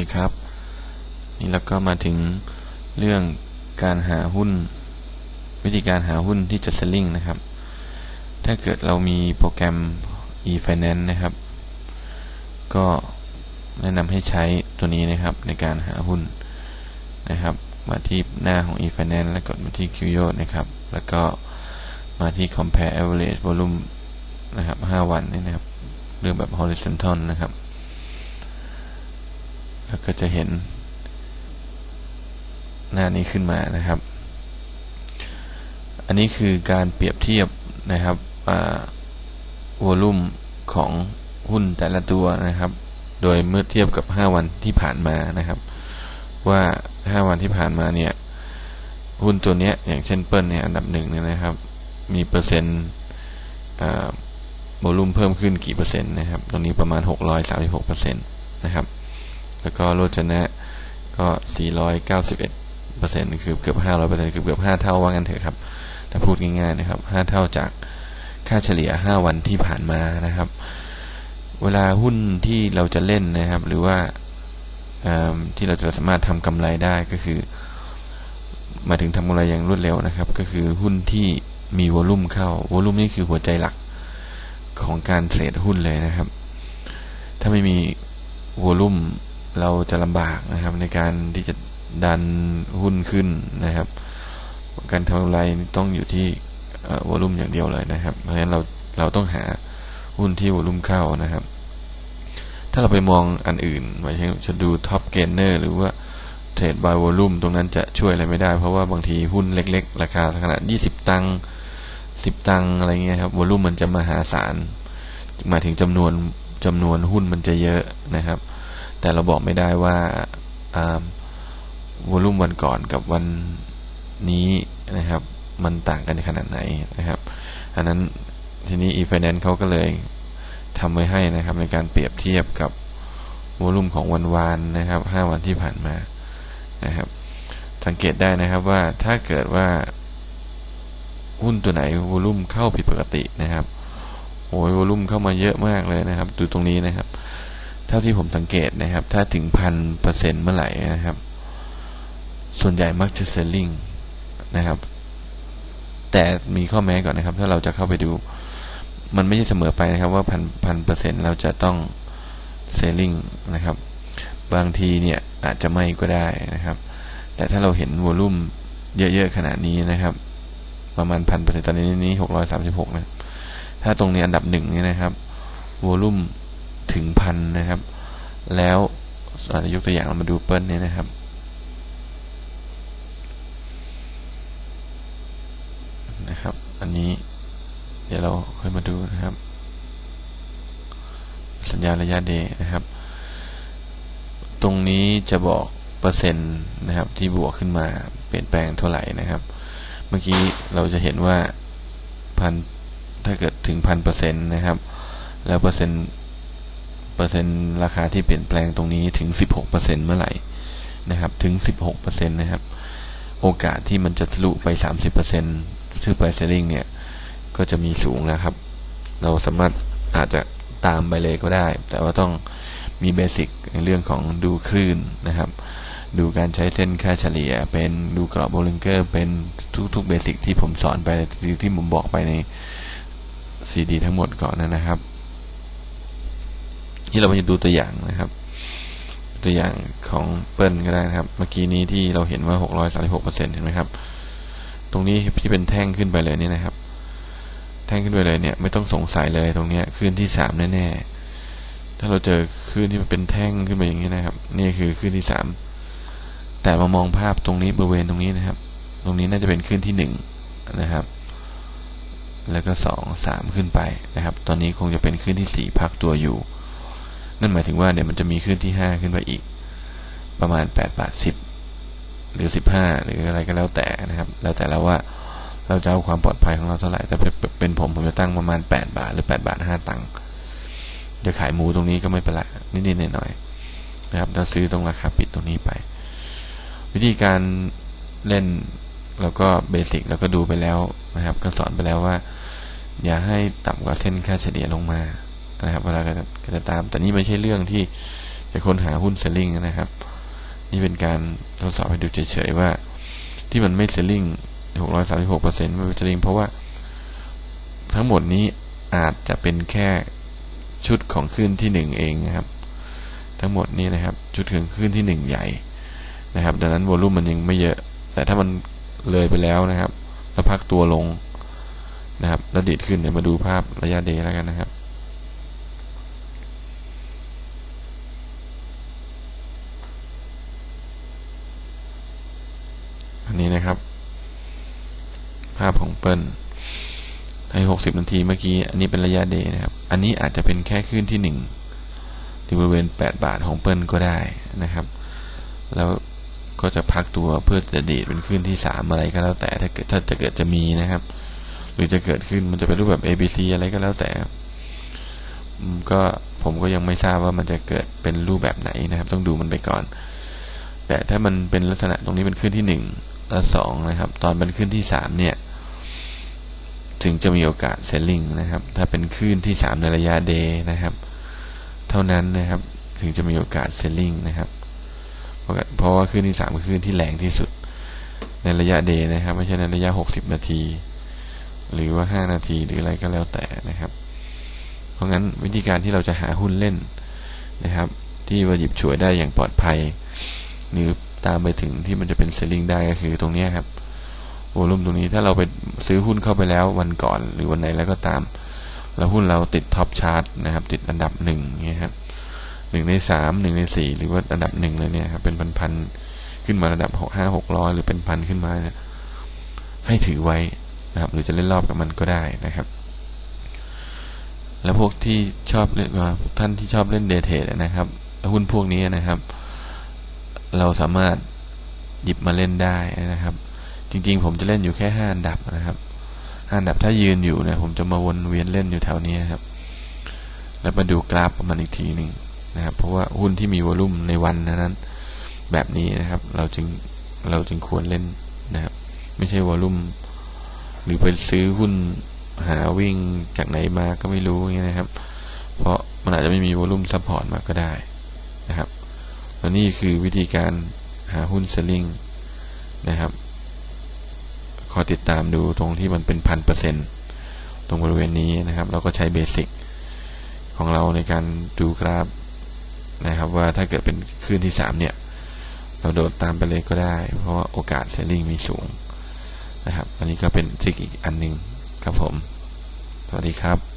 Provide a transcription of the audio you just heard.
ดีครับ นี่เราก็มาถึงเรื่องการหาหุ้น วิธีการหาหุ้นที่จะ selling นะครับ ถ้าเกิดเรามีโปรแกรม e-finance นะครับ ก็แนะนำให้ใช้ตัวนี้นะครับในการหาหุ้นนะครับ มาที่หน้าของ e-finance แล้วกดมาที่ QYO นะครับ แล้วก็มาที่ compare average volume นะครับ 5 วันนี่นะครับเรื่องแบบ horizontal นะครับ แล้วก็จะเห็นหน้านี้ขึ้นมานะครับ อันนี้คือการเปรียบเทียบนะครับวอลุ่มของหุ้นแต่ละตัวนะครับ โดยเมื่อเทียบกับ 5 วันที่ผ่านมานะครับ ว่า 5 วันที่ผ่านมาเนี่ย หุ้นตัวเนี้ยอย่างเช่นเปิลเนี่ยอันดับหนึ่งเนี่ยนะครับ มีเปอร์เซ็นต์วอลุ่มเพิ่มขึ้นกี่เปอร์เซ็นต์นะครับ ตรงนี้ประมาณ 636เปอร์เซ็นต์นะครับ แล้วก็โรจนะก็ 491เปอร์เซ็นต์คือเกือบ 500เปอร์เซ็นต์คือเกือบ 5 เท่าว่างั้นเถอะครับ ถ้าพูดง่ายๆนะครับ 5 เท่าจากค่าเฉลี่ย 5 วันที่ผ่านมานะครับ เวลาหุ้นที่เราจะเล่นนะครับ หรือว่าที่เราจะสามารถทำกำไรได้ก็คือมาถึงทำกำไรอย่างรวดเร็วนะครับ ก็คือหุ้นที่มีวอลุ่มเข้าวอลุ่มนี่คือหัวใจหลักของการเทรดหุ้นเลยนะครับ ถ้าไม่มีวอลุ่ม เราจะลำบากนะครับ ในการที่จะดันหุ้นขึ้นนะครับ การทำกำไรต้องอยู่ที่วอลุ่มอย่างเดียวเลยนะครับ เพราะฉะนั้นเราเราต้องหาหุ้นที่วอลุ่มเข้านะครับ ถ้าเราไปมองอันอื่นหมายถึงจะดูท็อปเกนเนอร์หรือว่าเทรดบายวอลุ่มตรงนั้นจะช่วยอะไรไม่ได้ เพราะว่าบางทีหุ้นเล็ก ๆ ราคาขนาดยี่สิบตังค์สิบตังค์อะไรเงี้ยครับวอลุ่มมันจะมหาศาลหมายถึงจำนวนจำนวนหุ้นมันจะเยอะนะครับ แต่เราบอกไม่ได้ว่าวอลุ่มวันก่อนกับวันนี้นะครับ มันต่างกันขนาดไหนนะครับ อันนั้นทีนี้ e-finance เขาก็เลยทำไว้ให้นะครับ ในการเปรียบเทียบกับวอลุ่มของวันวานนะครับห้าวันที่ผ่านมานะครับ สังเกตได้นะครับว่าถ้าเกิดว่าหุ้นตัวไหนวอลุ่มเข้าผิดปกตินะครับโอ้ยวอลุ่มเข้ามาเยอะมากเลยนะครับ ดูตรงนี้นะครับ เท่าที่ผมสังเกตนะครับ ถ้าถึงพันเปอร์เซ็นต์เมื่อไหร่นะครับ ส่วนใหญ่มักจะเซลลิงนะครับ แต่มีข้อแม้ก่อนนะครับ ถ้าเราจะเข้าไปดู มันไม่ใช่เสมอไปนะครับ ว่าพันพันเปอร์เซ็นต์เราจะต้องเซลลิงนะครับ บางทีเนี่ยอาจจะไม่ก็ได้นะครับ แต่ถ้าเราเห็นวอลุ่มเยอะๆขนาดนี้นะครับ ประมาณพันเปอร์เซ็นตอนนี้นี้หกร้อยสามสิบหกนะถ้าตรงนี้อันดับหนึ่งนี่นะครับวอลุ่ม ถึงพันนะครับ แล้วยกตัวอย่างเรามาดูเปิ้ลเนี่ยนะครับ นะครับ อันนี้ เดี๋ยวเราค่อยมาดูนะครับ สัญญาณระยะเดนะครับ ตรงนี้จะบอกเปอร์เซ็นต์นะครับที่บวกขึ้นมาเปลี่ยนแปลงเท่าไหร่นะครับ เมื่อกี้เราจะเห็นว่าพันถ้าเกิดถึงพันเปอร์เซ็นต์นะครับ แล้วเปอร์เซ็นต์ ปอร์เซ็นต์ราคาที่เปลี่ยนแปลงตรงนี้ถึงสิบหกเปอร์เซ็นต์เมื่อไหร่นะครับ ถึงสิบหกเปอร์เซ็นต์นะครับ โอกาสที่มันจะทะลุไปสามสิบเปอร์เซ็นต์ชื่อไ r เซลลิงเนี่ย ก็จะมีสูงแล้วครับ เราสามารถอาจจะตามไปเลยก็ได้ แต่ว่าต้องมีเบสิกในเรื่องของดูคลื่นนะครับ ดูการใช้เส้นค่าเฉลี่ย เป็นดูกรอบโบลิงเกอร์ เป็นทุกๆเบสิกที่ผมสอนไปที่ผมบอกไปในซีดีทั้งหมดก่อนนะครับ ที่เราไปดูตัวอย่างนะครับ ตัวอย่างของเปิ้ลก็ได้นะครับ เมื่อกี้นี้ที่เราเห็นว่า636%เห็นไหมครับ ตรงนี้ที่เป็นแท่งขึ้นไปเลยนี่นะครับ แท่งขึ้นไปเลยเนี่ย ไม่ต้องสงสัยเลยตรงนี้ขึ้นที่สามแน่ๆถ้าเราเจอขึ้นที่มันเป็นแท่งขึ้นไปอย่างนี้นะครับ นี่คือขึ้นที่สามแต่มามองภาพตรงนี้บริเวณตรงนี้นะครับ ตรงนี้น่าจะเป็นขึ้นที่หนึ่งนะครับแล้วก็สองสามขึ้นไปนะครับ ตอนนี้คงจะเป็นขึ้นที่สี่พักตัวอยู่ นั่นหมายถึงว่าเดี๋ยวมันจะมีขึ้นที่ห้าขึ้นไปอีก ประมาณแปดบาทสิบหรือสิบห้าหรืออะไรก็แล้วแต่นะครับ แล้วแต่เราว่าเราจะเอาความปลอดภัยของเราเท่าไหร่แต่เป็นผมผมจะตั้งประมาณแปดบาท หรือแปดบาทห้าตังค์จะขายหมูตรงนี้ก็ไม่เป็นไรนิดๆหน่อยๆนะครับเราซื้อตรงราคาปิดตรงนี้ไป วิธีการเล่นเราก็เบสิกเราก็ดูไปแล้วนะครับ ก็สอนไปแล้วว่า อย่าให้ต่ำกว่าเส้นค่าเฉลี่ยลงมา นะครับ เวลาก็จะตาม แต่นี่ไม่ใช่เรื่องที่จะค้นหาหุ้นเซลลิงนะครับ นี่เป็นการทดสอบให้ดูเฉยๆว่า ที่มันไม่เซลลิง636%ไม่เซลลิงเพราะว่าทั้งหมดนี้อาจจะเป็นแค่ชุดของขึ้นที่หนึ่งเองนะครับ ทั้งหมดนี้นะครับ ชุดของขึ้นที่หนึ่งใหญ่นะครับ ดังนั้นวอลุ่มมันยังไม่เยอะ แต่ถ้ามันเลยไปแล้วนะครับ แล้วพักตัวลงนะครับ แล้วดีดขึ้นเดี๋ยวมาดูภาพระยะเดย์แล้วกันนะครับ อันนี้นะครับ ภาพของ เปิลให้หกสิบนาทีเมื่อกี้ อันนี้เป็นระยะเดย์นะครับ อันนี้อาจจะเป็นแค่ขึ้นที่หนึ่งที่บริเวณแปดบาทของเปิลก็ได้นะครับ แล้วก็จะพักตัวเพื่อจะดีดเป็นขึ้นที่สามอะไรก็แล้วแต่ถ้าเกิดถ้าจะเกิดจะมีนะครับ หรือจะเกิดขึ้นมันจะเป็นรูปแบบ A B C อะไรก็แล้วแต่ก็ผมก็ยังไม่ทราบว่ามันจะเกิดเป็นรูปแบบไหนนะครับ ต้องดูมันไปก่อน แต่ถ้ามันเป็นลักษณะตรงนี้เป็นขึ้นที่หนึ่งและสองนะครับ ตอนเป็นขึ้นที่สามเนี่ย ถึงจะมีโอกาสเซลลิงนะครับ ถ้าเป็นขึ้นที่สามในระยะเดย์นะครับ เท่านั้นนะครับ ถึงจะมีโอกาสเซลลิงนะครับ เพราะว่าขึ้นที่สามคือขึ้นที่แรงที่สุด ในระยะเดย์นะครับ ไม่ใช่ในระยะหกสิบนาที หรือว่าห้านาทีหรืออะไรก็แล้วแต่นะครับ เพราะงั้นวิธีการที่เราจะหาหุ้นเล่นนะครับ ที่ว่าหยิบฉวยได้อย่างปลอดภัย หรือตามไปถึงที่มันจะเป็นเซลลิงได้ก็คือตรงนี้ครับ โวลุ่มตรงนี้ถ้าเราไปซื้อหุ้นเข้าไปแล้ววันก่อนหรือวันไหนแล้วก็ตาม แล้วหุ้นเราติดท็อปชาร์ตนะครับ ติดอันดับหนึ่งเงี้ยครับหนึ่งในสามหนึ่งในสี่หรือว่าอันดับหนึ่งเลยเนี่ยครับเป็นพันพันขึ้นมาระดับหกห้าหกร้อยหรือเป็นพันขึ้นมาเนี่ยให้ถือไว้นะครับ หรือจะเล่นรอบกับมันก็ได้นะครับ แล้วพวกที่ชอบเล่นท่านที่ชอบเล่นเดทเทดนะครับหุ้นพวกนี้นะครับ เราสามารถหยิบมาเล่นได้นะครับ จริง ๆ ผมจะเล่นอยู่แค่ห้าอันดับนะครับห้าอันดับถ้ายืนอยู่เนี่ยผมจะมาวนเวียนเล่นอยู่แถวนี้ครับ แล้วมาดูกราฟมันอีกทีหนึ่งนะครับ เพราะว่าหุ้นที่มีวอลุ่มในวันนั้น แบบนี้นะครับ เราจึงเราจึงควรเล่นนะครับ ไม่ใช่วอลุ่มหรือไปซื้อหุ้นหาวิ่งจากไหนมาก็ไม่รู้อย่างนี้นะครับ เพราะมันอาจจะไม่มีวอลุ่มซัพพอร์ตมาก็ได้นะครับและนี่คือวิธีการหาหุ้นเซลลิงนะครับ ขอติดตามดูตรงที่มันเป็นพันเปอร์เซ็นต์ตรงบริเวณนี้นะครับเราก็ใช้เบสิกของเราในการดูกราฟนะครับ ว่าถ้าเกิดเป็นคลื่นที่สามเนี่ย เราโดดตามไปเลยก็ได้ เพราะว่าโอกาสเซลลิงมีสูงนะครับ อันนี้ก็เป็นทริคอีกอันหนึ่งครับผม สวัสดีครับ